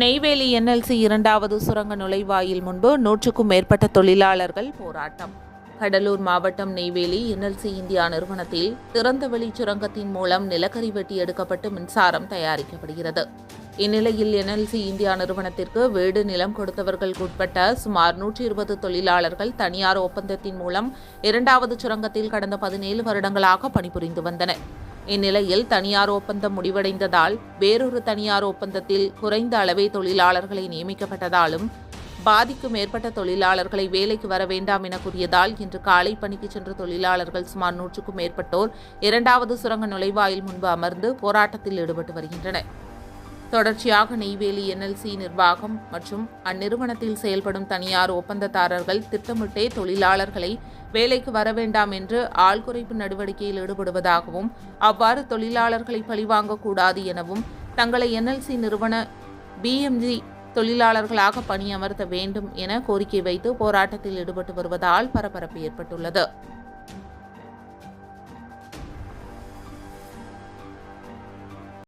Neyveli NLC இரண்டாவது சுரங்க நுழைவாயில் முன்பு நூற்றுக்கும் மேற்பட்ட தொழிலாளர்கள் போராட்டம். கடலூர் மாவட்டம் நெய்வேலி என்எல்சி இந்தியா நிறுவனத்தில் திறந்தவெளி சுரங்கத்தின் மூலம் நிலக்கரி வெட்டி எடுக்கப்பட்டு மின்சாரம் தயாரிக்கப்படுகிறது. இந்நிலையில் என்எல்சி இந்தியா நிறுவனத்திற்கு வீடு நிலம் கொடுத்தவர்களுக்கு உட்பட்ட சுமார் நூற்றி இருபது தொழிலாளர்கள் தனியார் ஒப்பந்தத்தின் மூலம் இரண்டாவது சுரங்கத்தில் கடந்த பதினேழு வருடங்களாக பணிபுரிந்து வந்தனர். இந்நிலையில் தனியார் ஒப்பந்தம் முடிவடைந்ததால் வேறொரு தனியார் ஒப்பந்தத்தில் குறைந்த அளவே தொழிலாளர்களை நியமிக்கப்பட்டதாலும் பாதிக்கும் மேற்பட்ட தொழிலாளர்களை வேலைக்கு வர வேண்டாம் என கூறியதால் இன்று காலை பணிக்கு சென்ற தொழிலாளர்கள் சுமார் நூற்றுக்கும் மேற்பட்டோர் இரண்டாவது சுரங்க நுழைவாயில் முன்பு அமர்ந்து போராட்டத்தில் ஈடுபட்டு வருகின்றனர். தொடர்ச்சியாக நெய்வேலி என்எல்சி நிர்வாகம் மற்றும் அந்நிறுவனத்தில் செயல்படும் தனியார் ஒப்பந்ததாரர்கள் திட்டமிட்டே தொழிலாளர்களை வேலைக்கு வர வேண்டாம் என்று ஆள் குறைப்பு நடவடிக்கையில் ஈடுபடுவதாகவும் அவ்வாறு தொழிலாளர்களை பழிவாங்கக்கூடாது எனவும் தங்களை என்எல்சி நிறுவன பிஎம்ஜி தொழிலாளர்களாக பணியமர்த்த வேண்டும் என கோரிக்கை வைத்து போராட்டத்தில் ஈடுபட்டு வருவதால் பரபரப்பு ஏற்பட்டுள்ளது.